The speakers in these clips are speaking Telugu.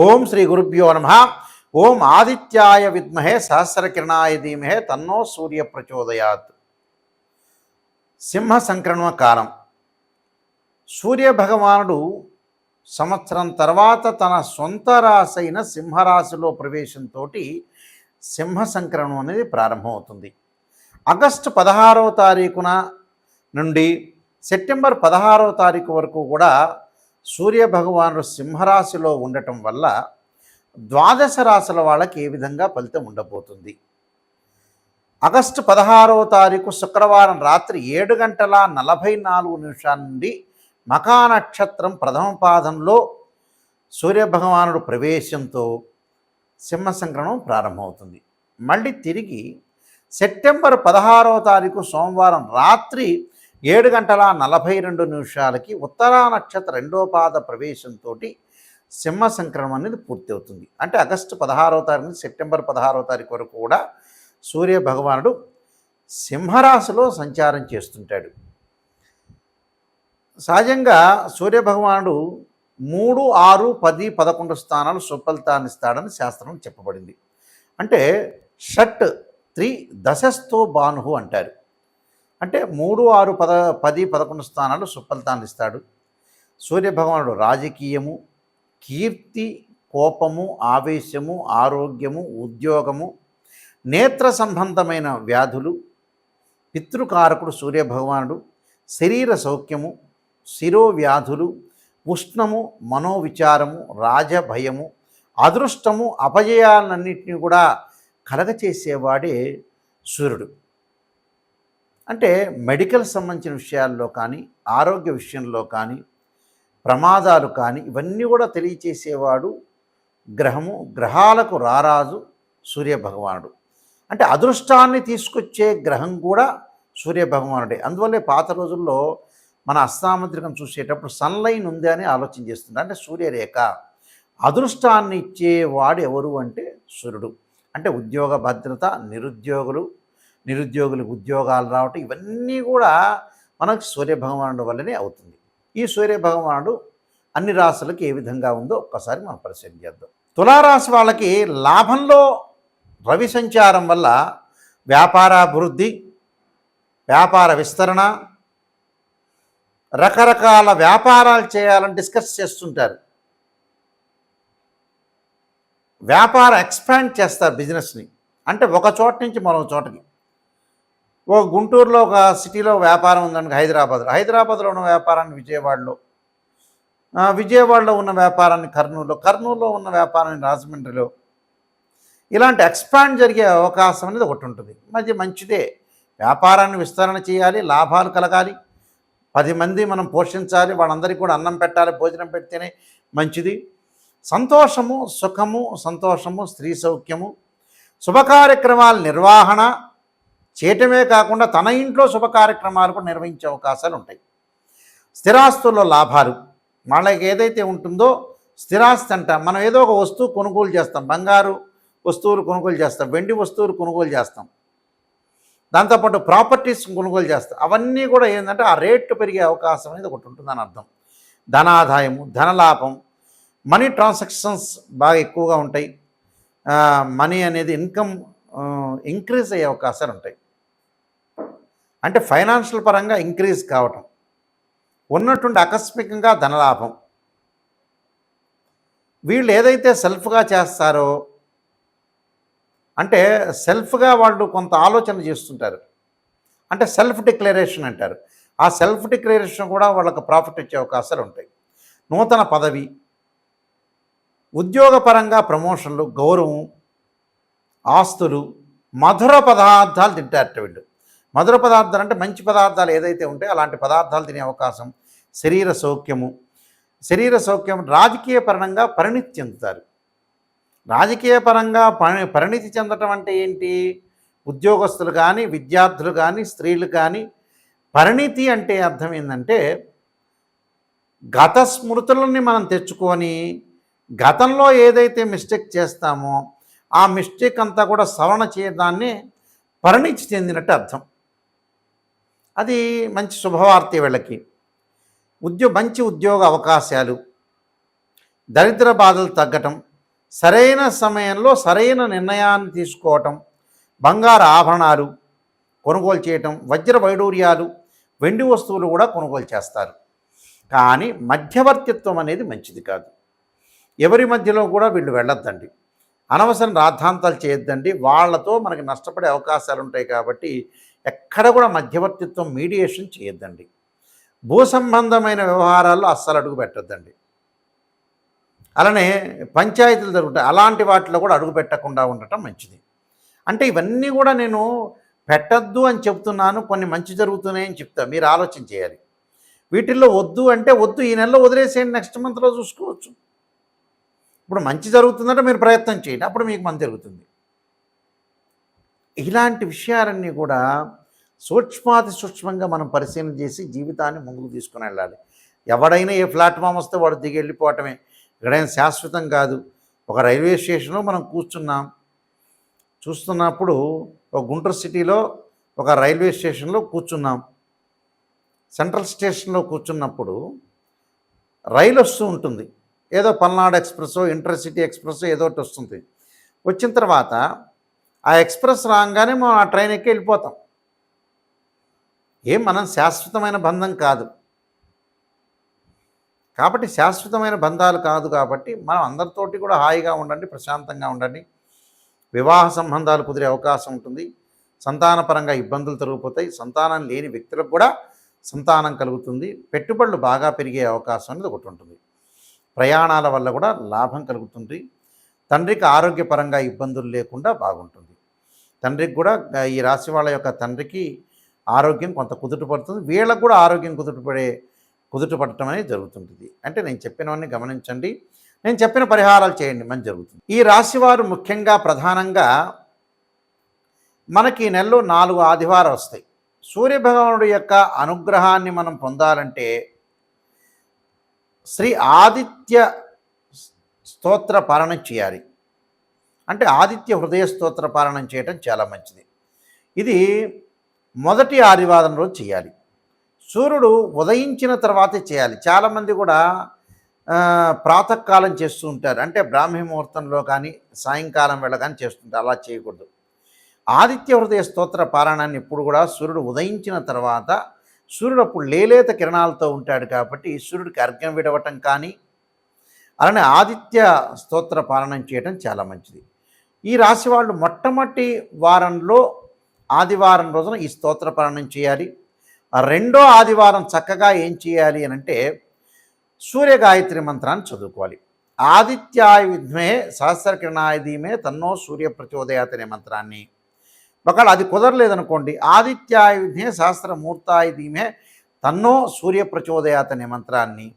ఓం శ్రీ గురుభ్యో నమ. ఓం ఆదిత్యాయ విద్మహే సహస్రకిరణాయ ధీమహే తన్నో సూర్య ప్రచోదయాత్. సింహ సంక్రమణ కాలం. సూర్య భగవానుడు సంవత్సరం తర్వాత తన సొంత రాశి అయిన సింహరాశిలో ప్రవేశంతో సింహ సంక్రమణం అనేది ప్రారంభమవుతుంది. ఆగస్టు పదహారవ తారీఖున నుండి సెప్టెంబర్ పదహారవ తారీఖు వరకు కూడా సూర్య భగవానుడు సింహరాశిలో ఉండటం వల్ల ద్వాదశ రాశుల వాళ్ళకి ఏ విధంగా ఫలితం ఉండబోతుంది? ఆగస్టు పదహారవ తారీఖు శుక్రవారం రాత్రి ఏడు గంటల నలభై నాలుగు నిమిషాల నుండి మకా నక్షత్రం ప్రథమ పాదంలో సూర్యభగవానుడు ప్రవేశంతో సింహ సంక్రమణం ప్రారంభమవుతుంది. మళ్ళీ తిరిగి సెప్టెంబర్ పదహారవ తారీఖు సోమవారం రాత్రి ఏడు గంటల నలభై రెండు నిమిషాలకి ఉత్తరా నక్షత్ర రెండో పాద ప్రవేశంతో సింహ సంక్రమణం అనేది పూర్తి అవుతుంది అంటే ఆగస్టు పదహారవ తారీఖు నుంచి సెప్టెంబర్ పదహారవ తారీఖు వరకు కూడా సూర్య భగవానుడు సింహరాశిలో సంచారం చేస్తుంటాడు. సహజంగా సూర్య భగవానుడు మూడు ఆరు పది పదకొండు స్థానాలు సుఫలితాన్ని ఇస్తాడని శాస్త్రం చెప్పబడింది. అంటే షట్ త్రీ దశస్థో బాను అంటారు. అంటే మూడు ఆరు పద పది పదకొండు స్థానాలు సుఫలితాన్ని ఇస్తాడు. సూర్య భగవానుడు రాజకీయము కీర్తి కోపము ఆవేశము ఆరోగ్యము ఉద్యోగము నేత్ర సంబంధమైన వ్యాధులు పితృకారకుడు సూర్యభగవానుడు శరీర సౌఖ్యము శిరోవ్యాధులు ఉష్ణము మనోవిచారము రాజభయము అదృష్టము అపజయాలన్నింటినీ కూడా కలగచేసేవాడే సూర్యుడు. అంటే మెడికల్ సంబంధించిన విషయాల్లో కానీ ఆరోగ్య విషయంలో కానీ ప్రమాదాలు కానీ ఇవన్నీ కూడా తెలియచేసేవాడు గ్రహము గ్రహాలకు రారాజు సూర్యభగవానుడు. అంటే అదృష్టాన్ని తీసుకొచ్చే గ్రహం కూడా సూర్యభగవానుడే. అందువల్లే పాత రోజుల్లో మన అస్తామంత్రికం చూసేటప్పుడు సన్లైన్ ఉంది అని ఆలోచన చేస్తుంది అంటే సూర్యరేఖ. అదృష్టాన్ని ఇచ్చేవాడు ఎవరు అంటే సూర్యుడు. అంటే ఉద్యోగ భద్రత నిరుద్యోగులు నిరుద్యోగులకు ఉద్యోగాలు రావటం ఇవన్నీ కూడా మనకు సూర్యభగవానుడు వల్లనే అవుతుంది. ఈ సూర్యభగవానుడు అన్ని రాశులకు ఏ విధంగా ఉందో ఒక్కసారి మనం పరిశీలన చేద్దాం. తులారాశి వాళ్ళకి లాభంలో రవి సంచారం వల్ల వ్యాపారాభివృద్ధి వ్యాపార విస్తరణ రకరకాల వ్యాపారాలు చేయాలని డిస్కస్ చేస్తుంటారు. వ్యాపార ఎక్స్పాండ్ చేస్తారు బిజినెస్ని. అంటే ఒక చోట నుంచి మరో చోటకి. ఓ గుంటూరులో ఒక సిటీలో వ్యాపారం ఉందండి హైదరాబాద్లో. హైదరాబాద్లో ఉన్న వ్యాపారాన్ని విజయవాడలో విజయవాడలో ఉన్న వ్యాపారాన్ని కర్నూలులో కర్నూలులో ఉన్న వ్యాపారాన్ని రాజమండ్రిలో. ఇలాంటి ఎక్స్పాండ్ జరిగే అవకాశం అనేది ఒకటి ఉంటుంది. మరి మంచిదే. వ్యాపారాన్ని విస్తరణ చేయాలి లాభాలు కలగాలి. పది మంది మనం పోషించాలి వాళ్ళందరికీ కూడా అన్నం పెట్టాలి భోజనం పెడితేనే మంచిది. సంతోషము సుఖము సంతోషము స్త్రీ సౌఖ్యము శుభకార్యక్రమాల నిర్వహణ చేయటమే కాకుండా తన ఇంట్లో శుభ కార్యక్రమాలు కూడా నిర్వహించే అవకాశాలు ఉంటాయి. స్థిరాస్తుల్లో లాభాలు వాళ్ళకి ఏదైతే ఉంటుందో స్థిరాస్తి అంట మనం ఏదో ఒక వస్తువు కొనుగోలు చేస్తాం బంగారు వస్తువులు కొనుగోలు చేస్తాం వెండి వస్తువులు కొనుగోలు చేస్తాం. దాంతోపాటు ప్రాపర్టీస్ కొనుగోలు చేస్తాం. అవన్నీ కూడా ఏంటంటే ఆ రేటు పెరిగే అవకాశం అనేది ఒకటి ఉంటుందని అర్థం. ధనాదాయము ధనలాభం మనీ ట్రాన్సాక్షన్స్ బాగా ఎక్కువగా ఉంటాయి. మనీ అనేది ఇన్కమ్ ఇంక్రీజ్ అయ్యే అవకాశాలు ఉంటాయి. అంటే ఫైనాన్షియల్ పరంగా ఇంక్రీజ్ కావటం. ఉన్నటువంటి ఆకస్మికంగా ధనలాభం. వీళ్ళు ఏదైతే సెల్ఫ్గా చేస్తారో అంటే సెల్ఫ్గా వాళ్ళు కొంత ఆలోచన చేస్తుంటారు. అంటే సెల్ఫ్ డిక్లరేషన్ అంటారు. ఆ సెల్ఫ్ డిక్లరేషన్ కూడా వాళ్ళకు ప్రాఫిట్ ఇచ్చే అవకాశాలు ఉంటాయి. నూతన పదవి ఉద్యోగపరంగా ప్రమోషన్లు గౌరవం ఆస్తులు మధుర పదార్థాలు తింటారట వీళ్ళు. మధుర పదార్థాలు అంటే మంచి పదార్థాలు ఏదైతే ఉంటాయో అలాంటి పదార్థాలు తినే అవకాశం శరీర సౌఖ్యము. శరీర సౌఖ్యం రాజకీయ పరంగా పరిణితి చెందుతారు. రాజకీయ పరంగా పరి పరిణితి చెందటం అంటే ఏంటి? ఉద్యోగస్తులు కానీ విద్యార్థులు కానీ స్త్రీలు కానీ పరిణితి అంటే అర్థం ఏంటంటే గత స్మృతులని మనం తెచ్చుకొని గతంలో ఏదైతే మిస్టేక్ చేస్తామో ఆ మిస్టేక్ అంతా కూడా సవరణ చేయడాన్ని పరిణితి చెందినట్టు అర్థం. అది మంచి శుభవార్త వీళ్ళకి. ఉద్యో మంచి ఉద్యోగ అవకాశాలు దరిద్ర బాధలు తగ్గటం సరైన సమయంలో సరైన నిర్ణయాన్ని తీసుకోవటం బంగారు ఆభరణాలు కొనుగోలు చేయటం వజ్ర వైడూర్యాలు వెండి వస్తువులు కూడా కొనుగోలు చేస్తారు. కానీ మధ్యవర్తిత్వం అనేది మంచిది కాదు. ఎవరి మధ్యలో కూడా వీళ్ళు వెళ్ళొద్దండి. అనవసరం రాద్ధాంతాలు చేయొద్దండి. వాళ్ళతో మనకి నష్టపడే అవకాశాలు ఉంటాయి కాబట్టి ఎక్కడ కూడా మధ్యవర్తిత్వం మీడియేషన్ చేయొద్దండి. భూ సంబంధమైన వ్యవహారాల్లో అస్సలు అడుగు పెట్టొద్దండి. అలానే పంచాయతీలు జరుగుతాయి అలాంటి వాటిలో కూడా అడుగు పెట్టకుండా ఉండటం మంచిది. అంటే ఇవన్నీ కూడా నేను పెట్టద్దు అని చెప్తున్నాను కొన్ని మంచి జరుగుతున్నాయని చెప్తా మీరు ఆలోచన చేయాలి. వీటిల్లో వద్దు అంటే వద్దు ఈ నెలలో వదిలేసేయండి నెక్స్ట్ మంత్లో చూసుకోవచ్చు. ఇప్పుడు మంచి జరుగుతుందంటే మీరు ప్రయత్నం చేయండి అప్పుడు మీకు మంచి జరుగుతుంది. ఇలాంటి విషయాలన్నీ కూడా సూక్ష్మాతి సూక్ష్మంగా మనం పరిశీలన చేసి జీవితాన్ని ముందుకు తీసుకుని వెళ్ళాలి. ఎవడైనా ఏ ప్లాట్ఫామ్ వస్తే వాడు దిగి వెళ్ళిపోవటమే. ఇక్కడైనా శాశ్వతం కాదు. ఒక రైల్వే స్టేషన్లో మనం కూర్చున్నాం. చూస్తున్నప్పుడు ఒక గుంటూరు సిటీలో ఒక రైల్వే స్టేషన్లో కూర్చున్నాం. సెంట్రల్ స్టేషన్లో కూర్చున్నప్పుడు రైలు వస్తూ ఉంటుంది. ఏదో పల్నాడు ఎక్స్ప్రెస్ ఇంటర్సిటీ ఎక్స్ప్రెస్ ఏదో ఒకటి వస్తుంది. వచ్చిన తర్వాత ఆ ఎక్స్ప్రెస్ రాగానే మనం ఆ ట్రైన్ ఎక్కి వెళ్ళిపోతాం. ఏం మనం శాశ్వతమైన బంధం కాదు. కాబట్టి శాశ్వతమైన బంధాలు కాదు కాబట్టి మనం అందరితోటి కూడా హాయిగా ఉండండి ప్రశాంతంగా ఉండండి. వివాహ సంబంధాలు కుదిరే అవకాశం ఉంటుంది. సంతానపరంగా ఇబ్బందులు తొలగిపోతాయి. సంతానం లేని వ్యక్తులకు కూడా సంతానం కలుగుతుంది. పెట్టుబడులు బాగా పెరిగే అవకాశం అనేది ఒకటి ఉంటుంది. ప్రయాణాల వల్ల కూడా లాభం కలుగుతుంది. తండ్రికి ఆరోగ్యపరంగా ఇబ్బందులు లేకుండా బాగుంటుంది. తండ్రికి కూడా ఈ రాశి వాళ్ళ యొక్క తండ్రికి ఆరోగ్యం కొంత కుదుట పడుతుంది. వీళ్ళకు కూడా ఆరోగ్యం కుదుటపడే కుదుట పడటం అనేది జరుగుతుంటుంది. అంటే నేను చెప్పినవన్నీ గమనించండి. నేను చెప్పిన పరిహారాలు చేయండి మంచి జరుగుతుంది. ఈ రాశివారు ముఖ్యంగా ప్రధానంగా మనకి ఈ నెలలో నాలుగు ఆదివారం వస్తాయి. సూర్యభగవానుడి యొక్క అనుగ్రహాన్ని మనం పొందాలంటే శ్రీ ఆదిత్య స్తోత్ర పాలన చేయాలి. అంటే ఆదిత్య హృదయ స్తోత్ర పాలనం చేయటం చాలా మంచిది. ఇది మొదటి ఆదివారం రోజు చేయాలి. సూర్యుడు ఉదయించిన తర్వాతే చేయాలి. చాలామంది కూడా ప్రాతకాలం చేస్తూ ఉంటారు. అంటే బ్రాహ్మీ ముహూర్తంలో కానీ సాయంకాలం వేళ కానీ చేస్తుంటారు. అలా చేయకూడదు. ఆదిత్య హృదయ స్తోత్ర పారాయణాన్ని ఇప్పుడు కూడా సూర్యుడు ఉదయించిన తర్వాత సూర్యుడు అప్పుడు లేలేత కిరణాలతో ఉంటాడు కాబట్టి సూర్యుడికి అర్ఘ్యం విడవటం కానీ అలానే ఆదిత్య స్తోత్ర పాలనం చేయటం చాలా మంచిది. ఈ రాశి వాళ్ళు మొట్టమొదటి వారంలో ఆదివారం రోజున ఈ స్తోత్ర పాలనం చేయాలి. రెండో ఆదివారం చక్కగా ఏం చేయాలి అని అంటే సూర్య గాయత్రి మంత్రాన్ని చదువుకోవాలి. ఆదిత్యాయ విద్మే సహస్రకిరణాయ ధీమే తన్నో సూర్య ప్రచోదయాత్ అనే మంత్రాన్ని. ఒకవేళ అది కుదరలేదనుకోండి ఆదిత్యాయ విద్మే సహస్రమూర్తాయ ధీమే తన్నో సూర్య ప్రచోదయాత్ అనే మంత్రాన్ని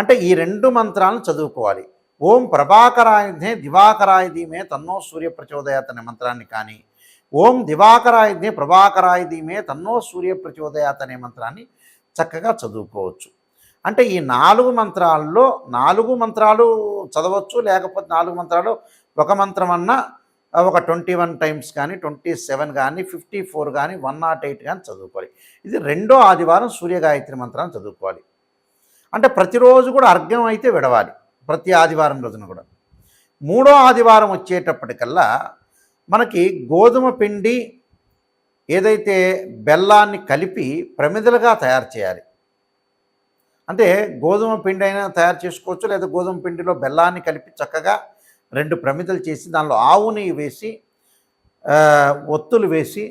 అంటే ఈ రెండు మంత్రాలను చదువుకోవాలి. ఓం ప్రభాకరాయుధే దివాకరాయుధీమే తన్నో సూర్య ప్రచోదయాత్ అనే మంత్రాన్ని కానీ ఓం దివాకరాయుధే ప్రభాకరాయుధీమే తన్నో సూర్య ప్రచోదయాత్ అనే మంత్రాన్ని చక్కగా చదువుకోవచ్చు. అంటే ఈ నాలుగు మంత్రాల్లో నాలుగు మంత్రాలు చదవచ్చు లేకపోతే నాలుగు మంత్రాలు ఒక మంత్రం అన్నా ఒక ట్వంటీ వన్ టైమ్స్ కానీ ట్వంటీ సెవెన్ కానీ ఫిఫ్టీ ఫోర్ కానీ వన్ నాట్ ఎయిట్ కానీ చదువుకోవాలి. ఇది రెండో ఆదివారం సూర్యగాయత్రి మంత్రాన్ని చదువుకోవాలి. అంటే ప్రతిరోజు కూడా అర్ఘ్యం అయితే విడవాలి ప్రతి ఆదివారం రోజున కూడా. మూడో ఆదివారం వచ్చేటప్పటికల్లా మనకి గోధుమ పిండి ఏదైతే బెల్లాన్ని కలిపి ప్రమిదలుగా తయారు చేయాలి. అంటే గోధుమ పిండి అయినా తయారు చేసుకోవచ్చు లేదా గోధుమ పిండిలో బెల్లాన్ని కలిపి చక్కగా రెండు ప్రమిదలు చేసి దానిలో ఆవు నెయ్యి వేసి ఒత్తులు వేసి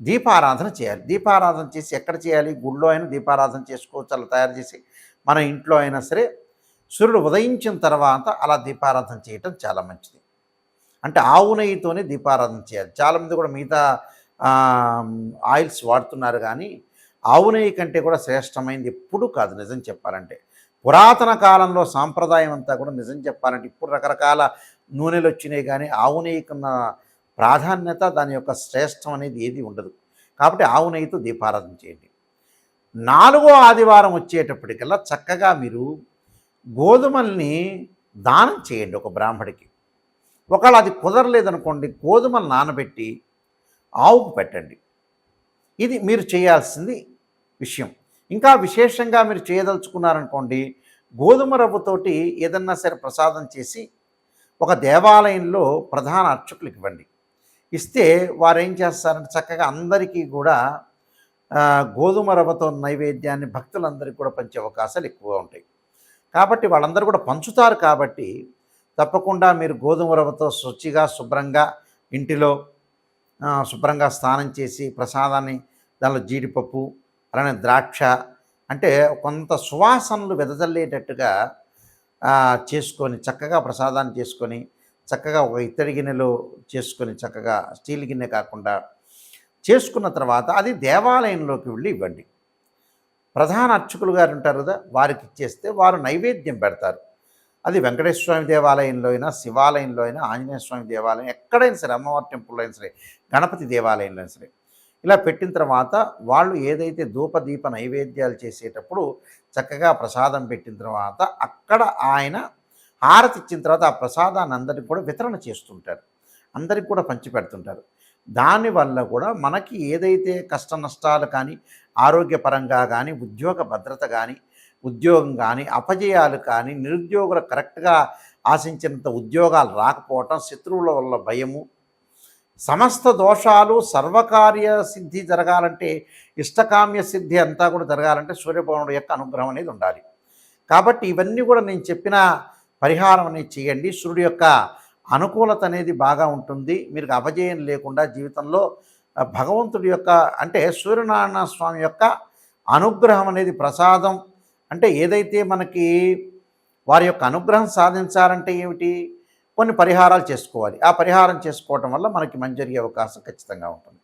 దీపారాధన చేయాలి. దీపారాధన చేసి ఎక్కడ చేయాలి? గుళ్ళో అయినా దీపారాధన చేసుకోవచ్చు అలా తయారు చేసి మన ఇంట్లో అయినా సరే సూర్యుడు ఉదయించిన తర్వాత అలా దీపారాధన చేయటం చాలా మంచిది. అంటే ఆవు నెయ్యితోనే దీపారాధన చేయాలి. చాలామంది కూడా మిగతా ఆయిల్స్ వాడుతున్నారు కానీ ఆవు నెయ్యి కంటే కూడా శ్రేష్టమైనది ఎప్పుడు కాదు నిజం చెప్పాలంటే. పురాతన కాలంలో సాంప్రదాయం అంతా కూడా నిజం చెప్పాలంటే ఇప్పుడు రకరకాల నూనెలు వచ్చినాయి కానీ ఆవు నెయ్యికున్న ప్రాధాన్యత దాని యొక్క శ్రేష్టం అనేది ఏది ఉండదు. కాబట్టి ఆవు నెయ్యితో దీపారాధన చేయండి. నాలుగో ఆదివారం వచ్చేటప్పటికల్లా చక్కగా మీరు గోధుమల్ని దానం చేయండి ఒక బ్రాహ్మడికి. ఒకవేళ అది కుదరలేదనుకోండి గోధుమలు నానబెట్టి ఆవుకు పెట్టండి. ఇది మీరు చేయాల్సింది విషయం. ఇంకా విశేషంగా మీరు చేయదలుచుకున్నారనుకోండి గోధుమ రవ్వతోటి ఏదన్నా సరే ప్రసాదం చేసి ఒక దేవాలయంలో ప్రధాన అర్చకులకు ఇవ్వండి. ఇస్తే వారు ఏం చేస్తారంటే చక్కగా అందరికీ కూడా గోధుమ రవ్వతో నైవేద్యాన్ని భక్తులందరికీ కూడా పంచే అవకాశాలు ఎక్కువగా ఉంటాయి. కాబట్టి వాళ్ళందరూ కూడా పంచుతారు కాబట్టి తప్పకుండా మీరు గోధుమ రవ్వతో శుచిగా శుభ్రంగా ఇంటిలో శుభ్రంగా స్నానం చేసి ప్రసాదాన్ని దానిలో జీడిపప్పు అలానే ద్రాక్ష అంటే కొంత సువాసనలు వెదజల్లేటట్టుగా చేసుకొని చక్కగా ప్రసాదాన్ని చేసుకొని చక్కగా ఒక ఇత్తడి గిన్నెలో చేసుకొని చక్కగా స్టీల్ గిన్నె కాకుండా చేసుకున్న తర్వాత అది దేవాలయంలోకి వెళ్ళి ఇవ్వండి. ప్రధాన అర్చకులు గారు ఉంటారు కదా వారికి ఇచ్చేస్తే వారు నైవేద్యం పెడతారు. అది వెంకటేశ్వర స్వామి దేవాలయంలో అయినా శివాలయంలో అయినా ఆంజనేయ స్వామి దేవాలయం ఎక్కడైనా సరే అమ్మవారి టెంపుల్లో అయినా సరే గణపతి దేవాలయంలో అయినా సరే ఇలా పెట్టిన తర్వాత వాళ్ళు ఏదైతే ధూపదీప నైవేద్యాలు చేసేటప్పుడు చక్కగా ప్రసాదం పెట్టిన తర్వాత అక్కడ ఆయన హారతి ఇచ్చిన తర్వాత ఆ ప్రసాదాన్ని అందరికి కూడా వితరణ చేస్తుంటారు. అందరికి కూడా పంచి పెడుతుంటారు దానివల్ల కూడా మనకి ఏదైతే కష్ట నష్టాలు కానీ ఆరోగ్యపరంగా కానీ ఉద్యోగ భద్రత కానీ ఉద్యోగం కానీ అపజయాలు కానీ నిరుద్యోగులు కరెక్ట్గా ఆశించినంత ఉద్యోగాలు రాకపోవటం శత్రువుల వల్ల భయము సమస్త దోషాలు సర్వకార్య సిద్ధి జరగాలంటే ఇష్టకామ్య సిద్ధి అంతా కూడా జరగాలంటే సూర్యభవనుడు యొక్క అనుగ్రహం అనేది ఉండాలి. కాబట్టి ఇవన్నీ కూడా నేను చెప్పిన పరిహారం అనేది చేయండి. సూర్యుడు యొక్క అనుకూలత అనేది బాగా ఉంటుంది. మీరు అపజయం లేకుండా జీవితంలో భగవంతుడి యొక్క అంటే సూర్యనారాయణ స్వామి యొక్క అనుగ్రహం అనేది ప్రసాదం. అంటే ఏదైతే మనకి వారి యొక్క అనుగ్రహం సాధించాలంటే ఏమిటి? కొన్ని పరిహారాలు చేసుకోవాలి. ఆ పరిహారం చేసుకోవటం వల్ల మనకి మంచి జరిగే అవకాశం ఖచ్చితంగా ఉంటుంది.